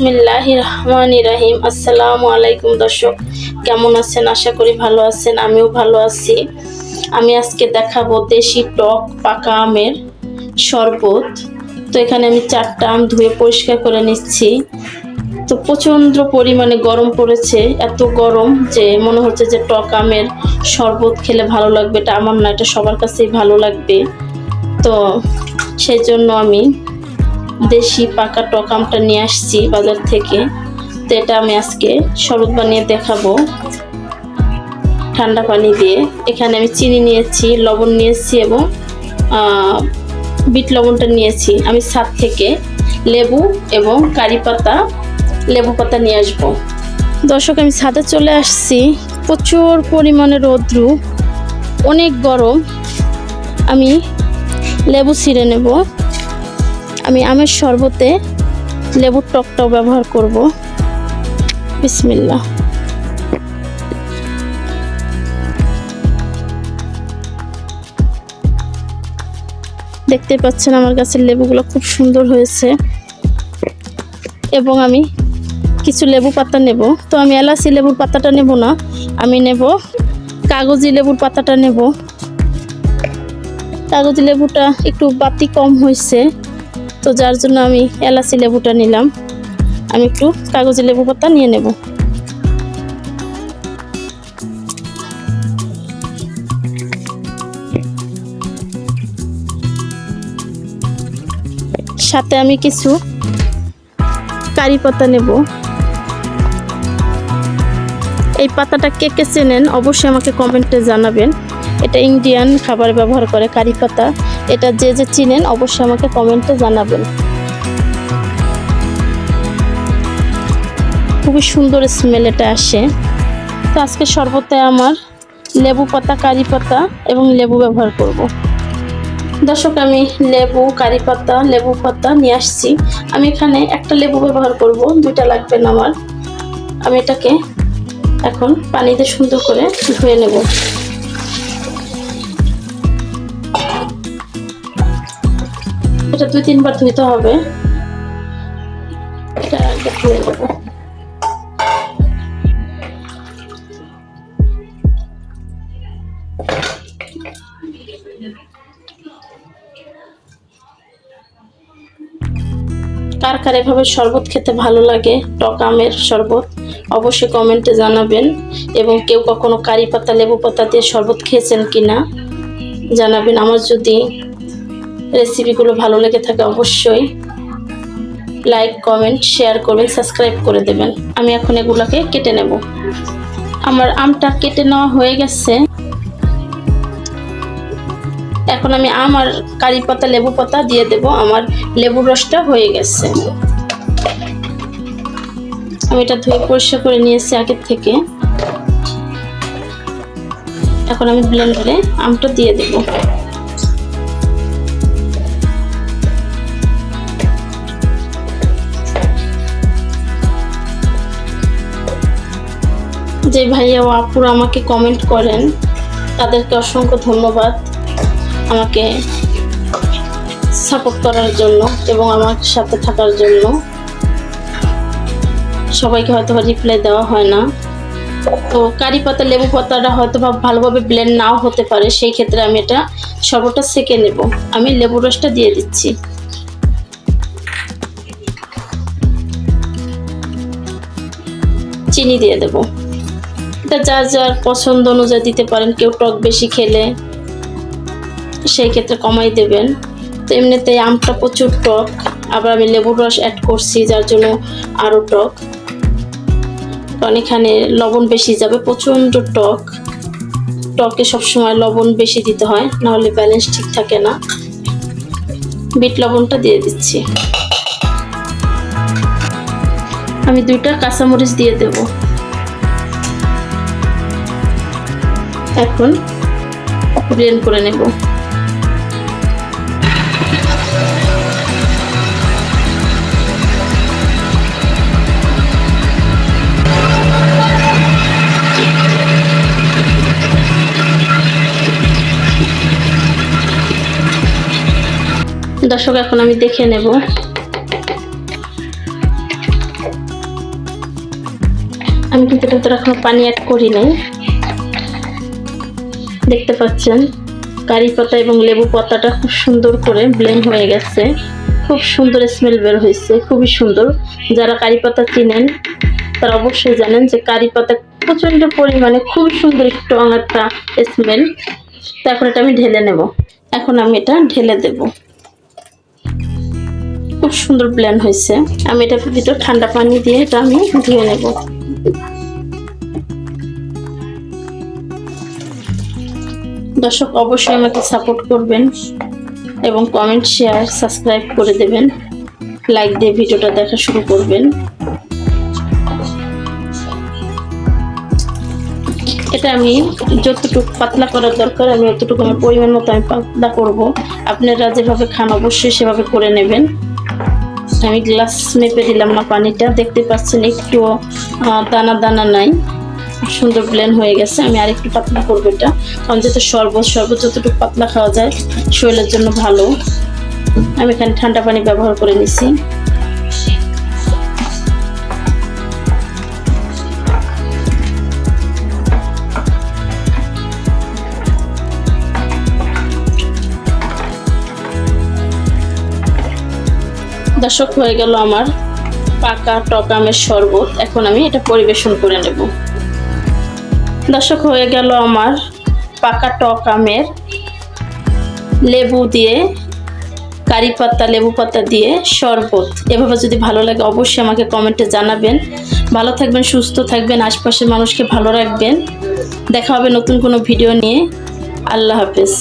বিসমিল্লাহ রহমান রাহিম। আসসালামু আলাইকুম দর্শক, কেমন আছেন? আশা করি ভালো আছেন, আমিও ভালো আছি। আমি আজকে দেখাবো দেশি টক পাকা আমের শরবত। তো এখানে আমি চারটা আম ধুয়ে পরিষ্কার করে নিচ্ছি। তো প্রচণ্ড পরিমাণে গরম পড়েছে, এত গরম যে মনে হচ্ছে যে টক আমের শরবত খেলে ভালো লাগবে। এটা আমার না, এটা সবার কাছেই ভালো লাগবে। তো সেই জন্য আমি দেশি পাকা টক আমটা নিয়ে আসছি বাজার থেকে। তো এটা আমি আজকে শরবত বানিয়ে দেখাবো। ঠান্ডা পানি দিয়ে। এখানে আমি চিনি নিয়েছি, লবণ নিয়েছি এবং বিট লবণটা নিয়েছি। আমি ছাদ থেকে লেবু এবং কারি পাতা, লেবু পাতা নিয়ে আসব। দর্শক, আমি ছাদে চলে আসছি। প্রচুর পরিমাণে রৌদ্রু, অনেক গরম। আমি লেবু ছিঁড়ে নেব। আমি আমের শরবতে লেবুর টকটাও ব্যবহার করব। বিসমিল্লা দেখতে পাচ্ছেন আমার গাছের লেবুগুলো খুব সুন্দর হয়েছে। এবং আমি কিছু লেবু পাতা নেব। তো আমি এলাচি লেবুর পাতাটা নেব না, আমি নেব কাগজি লেবুর পাতাটা নেব। কাগজি লেবুটা একটু বাতি কম হয়েছে। তো যার জন্য আমি এলাচি লেবুটা নিলাম। আমি একটু কাগজি লেবু পাতা নিয়ে নেব। সাথে আমি কিছু কারি পাতা নেব। এই পাতাটা কে কে চেনেন অবশ্যই আমাকে কমেন্টে জানাবেন। এটা ইন্ডিয়ান খাবার ব্যবহার করে কারি পাতা। এটা যে যে চিনেন, অবশ্যই আমাকে কমেন্টে জানাবেন। খুবই সুন্দর স্মেল এটা আসে। তো আজকে শরবতে আমার লেবু পাতা, কারি পাতা এবং লেবু ব্যবহার করব। দর্শক, আমি লেবু, কারি পাতা, লেবু পাতা নিয়ে আসছি। আমি এখানে একটা লেবু ব্যবহার করব, দুইটা লাগবে না আমার। আমি এটাকে এখন পানিতে সুন্দর করে ধুয়ে নেব। এটা দুই, তিনবার ধুইতে হবে। কার কার এভাবে শরবত খেতে ভালো লাগে? টক আমের শরবত অবশ্যই কমেন্টে জানাবেন। এবং কেউ কখনো কারি পাতা, লেবু পাতা দিয়ে শরবত খেয়েছেন কি না জানাবেন। আমার যদি রেসিপিগুলো ভালো লেগে থাকে অবশ্যই। লাইক কমেন্ট শেয়ার করবেন সাবস্ক্রাইব করে দেবেন। আমি এখন এগুলোকে কেটে নেব। আমার আমটা কেটে নেওয়া হয়ে গেছে। এখন আমি আম আর কারি পাতা, লেবু পাতা দিয়ে দেব। আমার লেবুর রসটা হয়ে গেছে। আমি এটা ধুয়ে পরিষ্কার করে নিয়েছি আগের থেকে। এখন আমি ব্লেন্ডারে আমটা দিয়ে দেব। যে ভাইয়া ও আপুরা আমাকে কমেন্ট করেন, তাদেরকে অসংখ্য ধন্যবাদ আমাকে সাপোর্ট করার জন্য এবং আমার সাথে থাকার জন্য। সবাইকে হয়তো রিপ্লাই দেওয়া হয় না। তো কারি পাতা, লেবু পাতাটা হয়তো বা ভালোভাবে ব্লেন্ড নাও হতে পারে, সেই ক্ষেত্রে আমি এটা সর্বটা সেকে নেব। আমি লেবু রসটা দিয়ে দিচ্ছি। চিনি দিয়ে দেব। এটা যার যার পছন্দ অনুযায়ী দিতে পারেন, কেউ টক বেশি খেলে সেই ক্ষেত্রে কমাই দেবেন। তো এমনিতেই আমটা প্রচুর টক, আবার আমি লেবুর রস অ্যাড করছি, যার জন্য আরও টক। কারণ এখানে লবণ বেশি যাবে, প্রচণ্ড টক। টকে সবসময় লবণ বেশি দিতে হয়, নাহলে ব্যালেন্স ঠিক থাকে না। বিট লবণটা দিয়ে দিচ্ছি। আমি দুইটা কাঁচামরিচ দিয়ে দেব। এখন ব্লেন্ড করে নেব। দর্শক, এখন আমি দেখে নেব। আমি কিন্তু এটাতে এখনও পানি অ্যাড করি নাই। দেখতে পাচ্ছেন, কারি পাতা এবং লেবু পাতাটা খুব সুন্দর করে ব্লেন্ড হয়ে গেছে। খুব সুন্দর স্মেল বের হয়েছে, খুবই সুন্দর। যারা কারি পাতা চিনেন, তারা অবশ্যই জানেন যে কারি পাতা প্রচণ্ড পরিমাণে খুব সুন্দর স্ট্রং একটা স্মেল তারপর এটা আমি ঢেলে নেব। এখন আমি এটা ঢেলে দেব। খুব সুন্দর ব্লেন্ড হয়েছে। আমি এটা ভিতর ঠান্ডা পানি দিয়ে এটা আমি ধুয়ে নেব। দর্শক অবশ্যই আমাকে সাপোর্ট করবেন এবং কমেন্ট শেয়ার সাবস্ক্রাইব করে দেবেন। লাইক দিয়ে ভিডিওটা দেখা শুরু করবেন। এটা আমি যতটুকু পাতলা করার দরকার, আমি অতটুকু আমার পরিমাণ মতো আমি পাতলা করব। আপনারা যেভাবে খান অবশ্যই সেভাবে করে নেবেন। আমি গ্লাস মেপে দিলাম না পানিটা। দেখতে পাচ্ছেন একটু দানা দানা নাই। সুন্দর ব্লেন্ড হয়ে গেছে। আমি আরেকটু পাতলা করব এটা। কারণ যেহেতু শরবত শরবত যতটুকু পাতলা খাওয়া যায়, শরীরের জন্য ভালো। আমি এখানে ঠান্ডা পানি ব্যবহার করে নিছি। দর্শক, হয়ে গেল আমার পাকা টক আমের শরবত। এখন আমি এটা পরিবেশন করে নেব। দর্শক, হয়ে গেল আমার পাকা টক আমের লেবু দিয়ে, কারি পাতা, লেবু পাতা দিয়ে শরবত। এভাবে যদি ভালো লাগে, অবশ্যই আমাকে কমেন্টে জানাবেন। ভালো থাকবেন, সুস্থ থাকবেন, আশপাশের মানুষকে ভালো রাখবেন। দেখা হবে নতুন কোনো ভিডিও নিয়ে। আল্লাহ হাফেজ।